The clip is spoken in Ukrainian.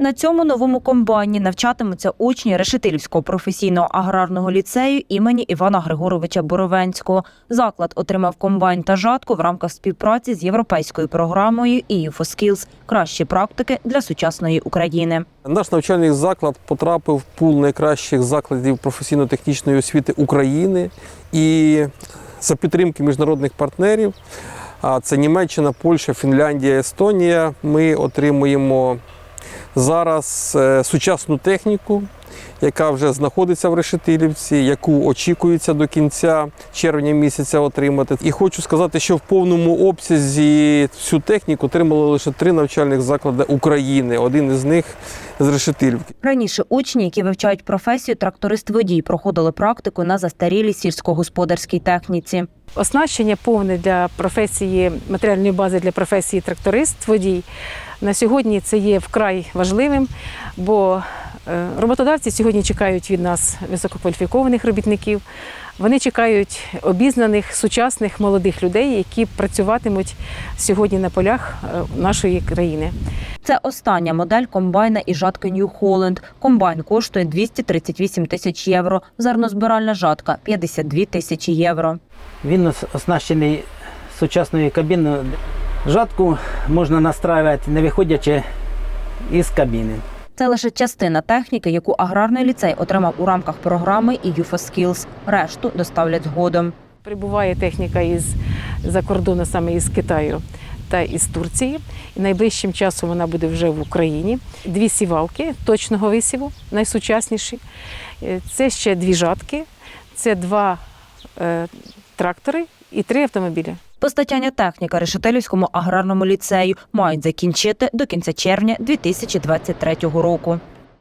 На цьому новому комбайні навчатимуться учні Решетилівського професійного аграрного ліцею імені Івана Григоровича Боровенського. Заклад отримав комбайн та жатку в рамках співпраці з європейською програмою Skills – кращі практики для сучасної України. Наш навчальний заклад потрапив в пул найкращих закладів професійно-технічної освіти України і за підтримки міжнародних партнерів, це Німеччина, Польща, Фінляндія, Естонія. Ми отримуємо зараз е, сучасну техніку, яка вже знаходиться в Решетилівці, яку очікується до кінця червня місяця отримати. І хочу сказати, що в повному обсязі всю техніку отримали лише три навчальних заклади України. Один із них з Решетилівки. Раніше учні, які вивчають професію тракторист-водій, проходили практику на застарілій сільськогосподарській техніці. Оснащення повне для професії матеріальної бази для професії тракторист, водій. На сьогодні це є вкрай важливим, бо роботодавці сьогодні чекають від нас висококваліфікованих робітників. Вони чекають обізнаних, сучасних молодих людей, які працюватимуть сьогодні на полях е, нашої країни. Це остання модель комбайна і жатки New Holland. Комбайн коштує 238 тисяч євро. Зернозбиральна жатка 52 тисячі євро. Він оснащений сучасною кабіною. Жатку можна настраювати, не виходячи із кабіни. Це лише частина техніки, яку аграрний ліцей отримав у рамках програми Skills. Решту доставлять згодом. Прибуває техніка із за кордону, саме із Китаю та із Турції. І найближчим часом вона буде вже в Україні. Дві сівалки точного висіву, найсучасніші. Е, Це ще дві жатки, це два е, трактори і три автомобілі. Постачання техніка Решетилівському аграрному ліцею мають закінчити до кінця червня 2023 року.